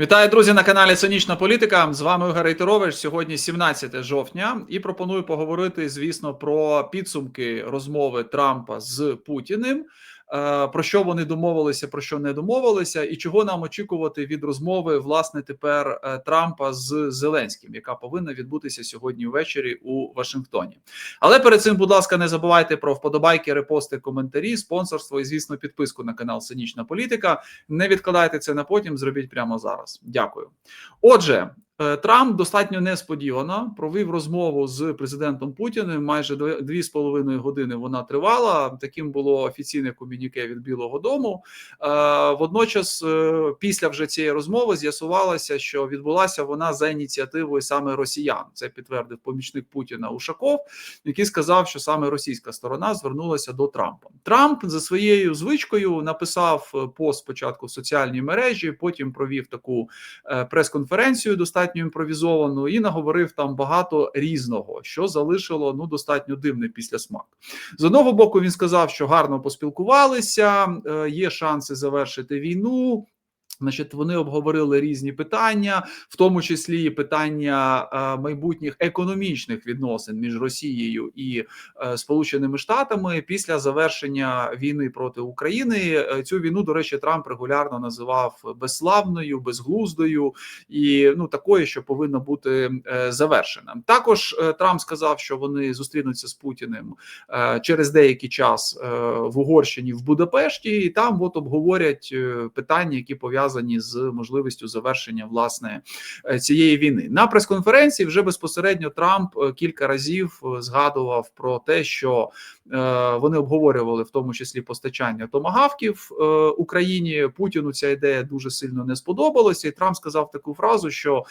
Вітаю, друзі, на каналі Сонячна Політика. З вами Ігор Рейтерович. Сьогодні 17 жовтня, і пропоную поговорити, звісно, про підсумки розмови Трампа з Путіним. Е, про що вони домовилися, про що не домовилися, і чого нам очікувати від розмови власне тепер е, Трампа з Зеленським, яка повинна відбутися сьогодні ввечері у Вашингтоні. Але перед цим, будь ласка, не забувайте про вподобайки, репости, коментарі, спонсорство і, звісно, підписку на канал Цинічна Політика. Не відкладайте це на потім, зробіть прямо зараз. Дякую. Отже. Е, Трамп достатньо несподівано провів розмову з президентом Путіним. Майже дві з половиною години вона тривала. Таким було офіційне комюніке від Білого Дому. Е, водночас, е, після вже цієї розмови, з'ясувалося, що відбулася вона за ініціативою саме росіян. Це підтвердив помічник Путіна Ушаков, який сказав, що саме російська сторона звернулася до Трампа. Трамп за своєю звичкою написав пост спочатку в соціальній мережі, потім провів таку прес-конференцію. достатньо достатньо імпровізовано і наговорив там багато різного, що залишило ну достатньо дивний післясмак. З одного боку він сказав, що гарно поспілкувалися, е, є шанси завершити війну. Значить, вони обговорили різні питання, в тому числі і питання е, майбутніх економічних відносин між Росією і е, Сполученими Штатами після завершення війни проти України. Е, цю війну, до речі, Трамп регулярно називав безславною, безглуздою і ну такою, що повинна бути завершена. Також Трамп сказав, що вони зустрінуться з Путіним через деякий час в Угорщині в Будапешті, і там от обговорять питання, які пов'язані пов'язані з можливістю завершення власне е, цієї війни. На прес-конференції вже безпосередньо Трамп е, кілька разів е, згадував про те, що вони обговорювали в тому числі постачання томагавків Україні. Путіну ця ідея дуже сильно не сподобалася, і Трамп сказав таку фразу, що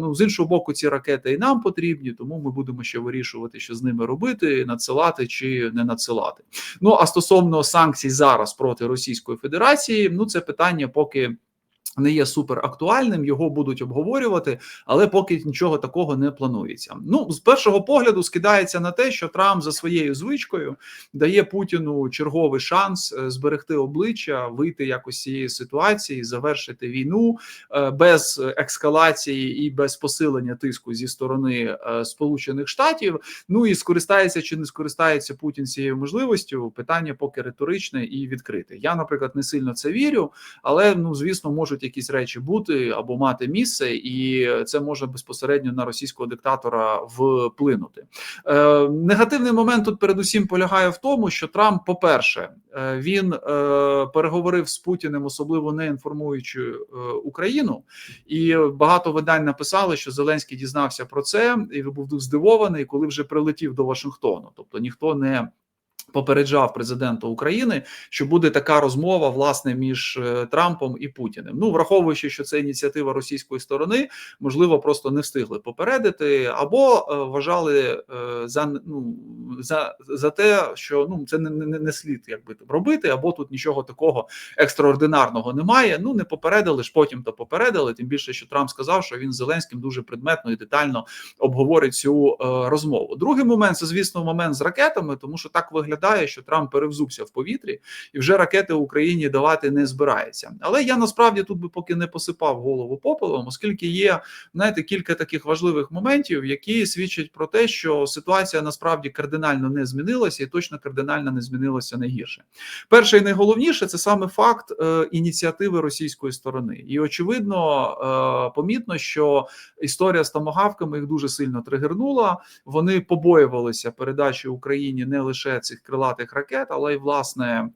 ну з іншого боку, ці ракети і нам потрібні, тому ми будемо ще вирішувати, що з ними робити, надсилати чи не надсилати. Ну а стосовно санкцій зараз проти Російської Федерації, ну це питання поки не є супер актуальним, його будуть обговорювати, але поки нічого такого не планується. Ну з першого погляду скидається на те, що Трамп за своєю звичкою дає Путіну черговий шанс е, зберегти обличчя, вийти якось з цієї ситуації, завершити війну е, без ескалації і без посилення тиску зі сторони е, Сполучених Штатів. Ну і скористається чи не скористається Путін цією можливістю? Питання поки риторичне і відкрите. Я, наприклад, не сильно це вірю, але ну звісно можуть можуть якісь речі бути або мати місце, і це може безпосередньо на російського диктатора вплинути. Е, Негативний момент тут передусім полягає в тому, що Трамп, по перше, е, він е, переговорив з Путіним, особливо не інформуючи Україну, і багато видань написали, що Зеленський дізнався про це і був здивований, коли вже прилетів до Вашингтону, тобто ніхто не Попереджав президента України, що буде така розмова власне між е, Трампом і Путіним. Ну враховуючи, що це ініціатива російської сторони, можливо, просто не встигли попередити, або е, вважали е, за ну за за те, що ну це не не, не слід якби робити, або тут нічого такого екстраординарного немає. Ну не попередили ж, потім то попередили. Тим більше, що Трамп сказав, що він з Зеленським дуже предметно і детально обговорить цю розмову. Другий момент це звісно момент з ракетами, тому що так виглядає виглядає, що Трамп перевзувся в повітрі і вже ракети Україні давати не збирається. Але я насправді тут би поки не посипав голову попелом, оскільки є знаєте, кілька таких важливих моментів, які свідчать про те, що ситуація насправді кардинально не змінилася, і точно кардинально не змінилася найгірше. Перше і найголовніше це саме факт е, ініціативи російської сторони, і очевидно, е, помітно, що історія з томагавками їх дуже сильно тригернула. Вони побоювалися передачі Україні не лише цих крилатих ракет, але й власне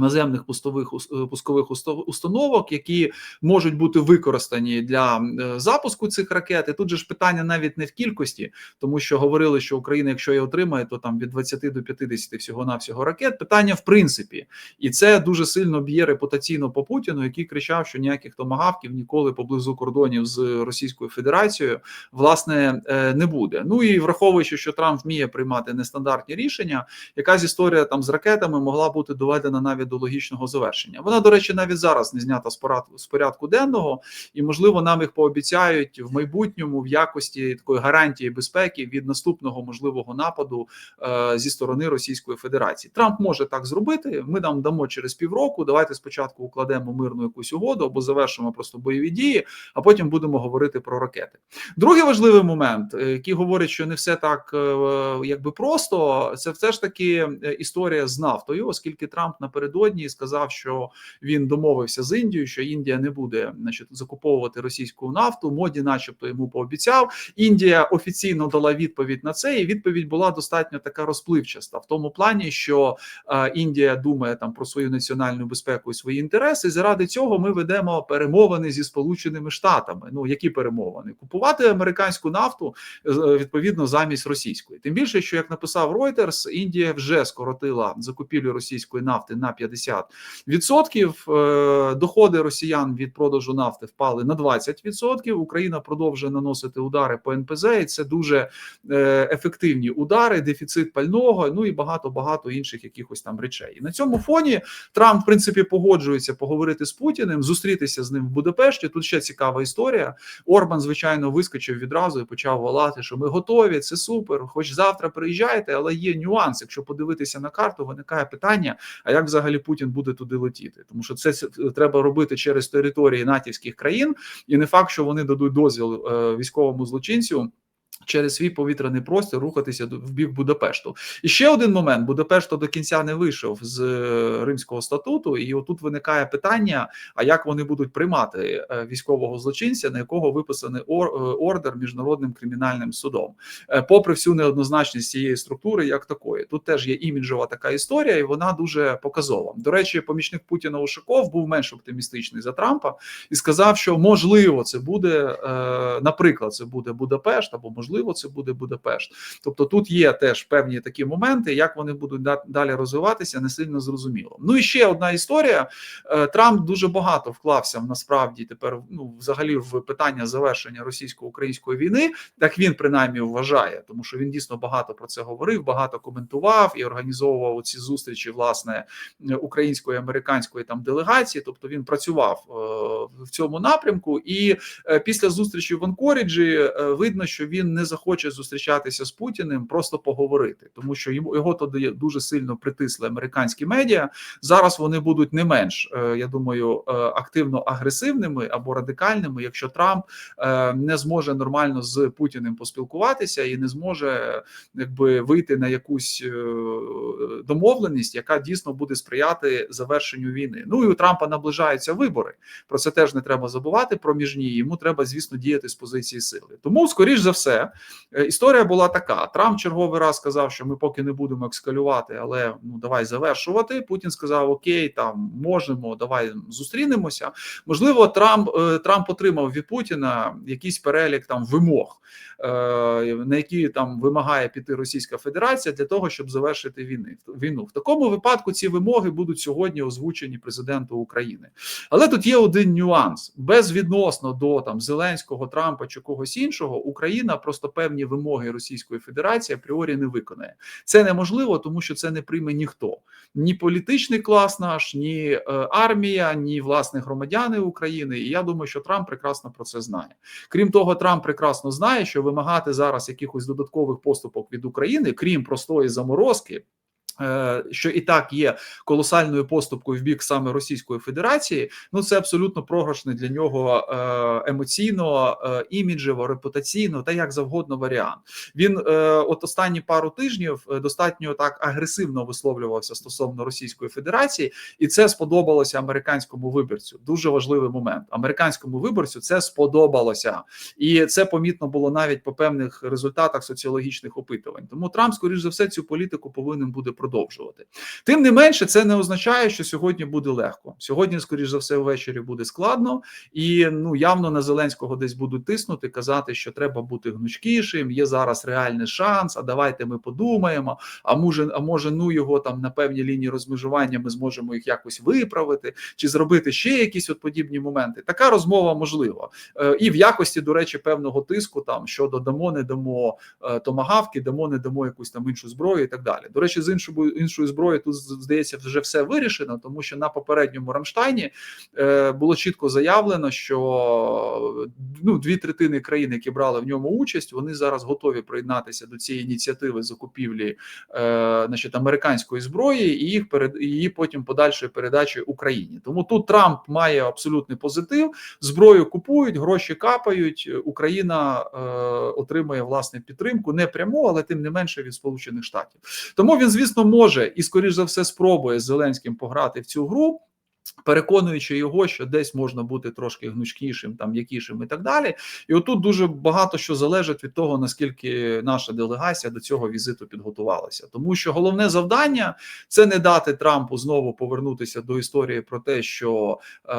Наземних пустових е, пускових установок, які можуть бути використані для е, запуску цих ракет. І Тут же ж питання навіть не в кількості, тому що говорили, що Україна, якщо її отримає, то там від 20 до 50 всього навсього ракет. Питання в принципі, і це дуже сильно б'є репутаційно по Путіну, який кричав, що ніяких томагавків ніколи поблизу кордонів з Російською Федерацією власне е, не буде. Ну і враховуючи, що Трамп вміє приймати нестандартні рішення, якась історія там з ракетами могла бути доведена навіть до логічного завершення. Вона, до речі, навіть зараз не знята з порядку денного, і можливо нам їх пообіцяють в майбутньому в якості такої гарантії безпеки від наступного можливого нападу е, зі сторони Російської Федерації. Трамп може так зробити. Ми нам дамо через півроку. Давайте спочатку укладемо мирну якусь угоду або завершимо просто бойові дії, а потім будемо говорити про ракети. Другий важливий момент, е, який говорить, що не все так е, якби просто, це все ж таки е, історія з нафтою, оскільки Трамп напередодні сказав, що він домовився з Індією, що Індія не буде значить, закуповувати російську нафту. Моді, начебто, йому пообіцяв. Індія офіційно дала відповідь на це, і відповідь була достатньо така розпливчаста в тому плані, що е, Індія думає там про свою національну безпеку і свої інтереси. І заради цього ми ведемо перемовини зі Сполученими Штатами. Ну які перемовини? Купувати американську нафту е, відповідно замість російської. Тим більше, що як написав Reuters, Індія вже скоротила закупівлю російської нафти на 50%. Е, Доходи росіян від продажу нафти впали на 20%. Україна продовжує наносити удари по НПЗ, і це дуже е, ефективні удари, дефіцит пального, ну і багато багато інших якихось там речей. І на цьому фоні Трамп, в принципі, погоджується поговорити з Путіним, зустрітися з ним в Будапешті. Тут ще цікава історія. Орбан, звичайно, вискочив відразу і почав волати, що ми готові, це супер. Хоч завтра приїжджайте, але є нюанс. Якщо подивитися на карту, виникає питання: а як взагалі Путін буде туди летіти? Тому що це треба робити через території натівських країн, і не факт, що вони дадуть дозвіл е, військовому злочинцю. Через свій повітряний простір рухатися в бік Будапешту. І ще один момент: Будапешт до кінця не вийшов з е, Римського статуту, і отут виникає питання: а як вони будуть приймати е, військового злочинця, на якого виписаний е, ордер міжнародним кримінальним судом, попри всю неоднозначність цієї структури, як такої, тут теж є іміджова така історія, і вона дуже показова. До речі, помічник Путіна Ушаков був менш оптимістичний за Трампа і сказав, що можливо це буде, наприклад, це буде Будапешт або можливо можливо, це буде Будапешт. Тобто тут є теж певні такі моменти, як вони будуть далі розвиватися, не сильно зрозуміло. Ну і ще одна історія. Е, Трамп дуже багато вклався насправді тепер, ну взагалі, в питання завершення російсько-української війни. Так він принаймні вважає, тому що він дійсно багато про це говорив, багато коментував і організовував ці зустрічі власне української американської там делегації. Тобто він працював е, в цьому напрямку, і е, після зустрічі в Анкоріджі видно, що він не не захоче зустрічатися з Путіним, просто поговорити, тому що йому його тоді дуже сильно притисли американські медіа. Зараз вони будуть не менш, е, я думаю, е, активно агресивними або радикальними, якщо Трамп е, не зможе нормально з Путіним поспілкуватися і не зможе якби вийти на якусь домовленість, яка дійсно буде сприяти завершенню війни. Ну і у Трампа наближаються вибори. Про це теж не треба забувати. Проміжні йому треба, звісно, діяти з позиції сили. Тому, скоріш за все, Е, історія була така: Трамп черговий раз сказав, що ми поки не будемо екскалювати, але ну давай завершувати. Путін сказав: Окей, там можемо, давай зустрінемося. Можливо, Трамп е, Трамп отримав від Путіна якийсь перелік там вимог, е, на які там вимагає піти Російська Федерація для того, щоб завершити війни війну. В такому випадку ці вимоги будуть сьогодні озвучені президенту України. Але тут є один нюанс: безвідносно до там Зеленського, Трампа чи когось іншого, Україна просто просто певні вимоги Російської Федерації апріорі не виконає. Це неможливо, тому що це не прийме ніхто, ні політичний клас наш, ні е, армія, ні власне громадяни України. І я думаю, що Трамп прекрасно про це знає. Крім того, Трамп прекрасно знає, що вимагати зараз якихось додаткових поступок від України, крім простої заморозки. Е, що і так є колосальною поступкою в бік саме Російської Федерації, ну це абсолютно програшний для нього е, емоційно, е, іміджево, репутаційно та як завгодно варіант. Він от останні пару тижнів достатньо так агресивно висловлювався стосовно Російської Федерації, і це сподобалося американському виборцю. Дуже важливий момент. Американському виборцю це сподобалося, і це помітно було навіть по певних результатах соціологічних опитувань. Тому Трамп, скоріш за все, цю політику повинен буде продовжувати продовжувати. Тим не менше, це не означає, що сьогодні буде легко. Сьогодні, скоріш за все, ввечері буде складно, і ну явно на Зеленського десь будуть тиснути, казати, що треба бути гнучкішим. Є зараз реальний шанс. А давайте ми подумаємо. А може, а може, ну його там на певній лінії розмежування ми зможемо їх якось виправити чи зробити ще якісь от подібні моменти. Така розмова можлива е, і в якості, до речі, певного тиску там щодо дамо, не дамо е, томагавки, дамо, не дамо якусь там іншу зброю і так далі. До речі, з іншого іншою іншою зброєю тут здається вже все вирішено, тому що на попередньому Рамштайні е, було чітко заявлено, що ну дві третини країн, які брали в ньому участь, вони зараз готові приєднатися до цієї ініціативи закупівлі е, значить, американської зброї і їх перед її потім подальшої передачі Україні. Тому тут Трамп має абсолютний позитив. Зброю купують, гроші капають. Україна е, отримує власне підтримку не пряму, але тим не менше від Сполучених Штатів. Тому він, звісно, може і скоріш за все спробує з Зеленським пограти в цю гру. Переконуючи його, що десь можна бути трошки гнучкішим, там м'якішим і так далі, і отут дуже багато що залежить від того, наскільки наша делегація до цього візиту підготувалася, тому що головне завдання це не дати Трампу знову повернутися до історії про те, що е,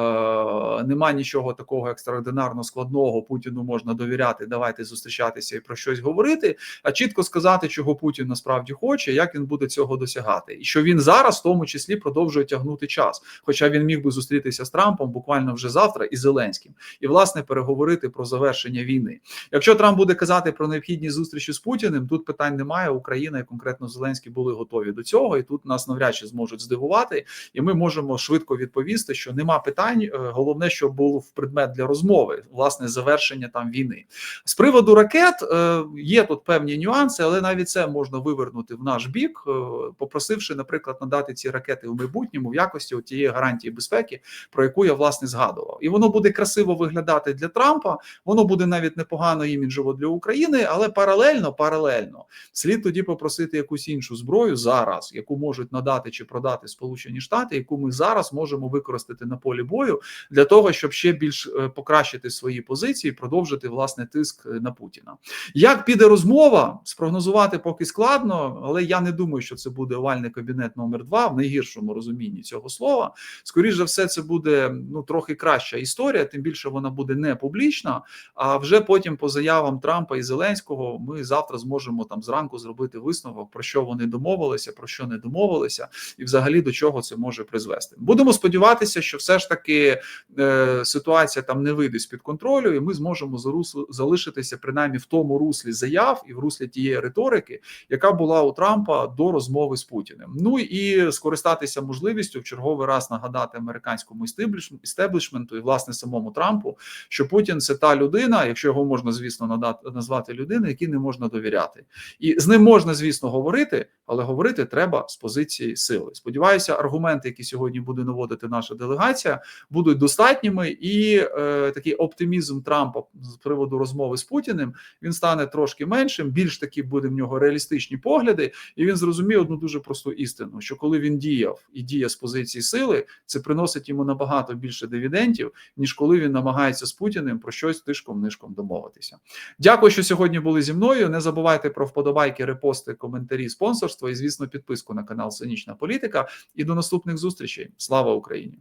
нема нічого такого екстраординарно складного. Путіну можна довіряти. Давайте зустрічатися і про щось говорити. А чітко сказати, чого Путін насправді хоче, як він буде цього досягати, і що він зараз, в тому числі, продовжує тягнути час, хоча він міг би зустрітися з Трампом буквально вже завтра і Зеленським, і власне переговорити про завершення війни. Якщо Трамп буде казати про необхідні зустрічі з Путіним, тут питань немає. Україна і конкретно Зеленський були готові до цього, і тут нас навряд чи зможуть здивувати, і ми можемо швидко відповісти, що нема питань. Е, головне, щоб був предмет для розмови, власне, завершення там війни. З приводу ракет е, є тут певні нюанси, але навіть це можна вивернути в наш бік, е, попросивши, наприклад, надати ці ракети в майбутньому в якості тієї гарантії безпеки, про яку я власне згадував, і воно буде красиво виглядати для Трампа. Воно буде навіть непогано іміджово для України, але паралельно, паралельно слід тоді попросити якусь іншу зброю зараз, яку можуть надати чи продати Сполучені Штати, яку ми зараз можемо використати на полі бою для того, щоб ще більш е, покращити свої позиції, продовжити власне тиск е, на Путіна. Як піде розмова, спрогнозувати поки складно, але я не думаю, що це буде овальний кабінет номер 2 в найгіршому розумінні цього слова. Скоріше за все, це буде ну трохи краща історія, тим більше вона буде не публічна. А вже потім, по заявам Трампа і Зеленського, ми завтра зможемо там зранку зробити висновок, про що вони домовилися, про що не домовилися, і взагалі до чого це може призвести. Будемо сподіватися, що все ж таки е, ситуація там не вийде з під контролю, і ми зможемо залишитися принаймні в тому руслі заяв і в руслі тієї риторики, яка була у Трампа до розмови з Путіним. Ну і скористатися можливістю в черговий раз нагадати американському істеблішменту і власне самому Трампу, що Путін це та людина, якщо його можна, звісно, надати назвати людиною, якій не можна довіряти, і з ним можна, звісно, говорити, але говорити треба з позиції сили. Сподіваюся, аргументи, які сьогодні буде наводити наша делегація, будуть достатніми, і е, такий оптимізм Трампа з приводу розмови з Путіним він стане трошки меншим. Більш таки буде в нього реалістичні погляди, і він зрозумів одну дуже просту істину: що коли він діяв і діє з позиції сили, це приносить йому набагато більше дивідендів, ніж коли він намагається з Путіним про щось тишком нишком домовитися. Дякую, що сьогодні були зі мною. Не забувайте про вподобайки, репости, коментарі, спонсорство і, звісно, підписку на канал Цинічна Політика. І до наступних зустрічей. Слава Україні!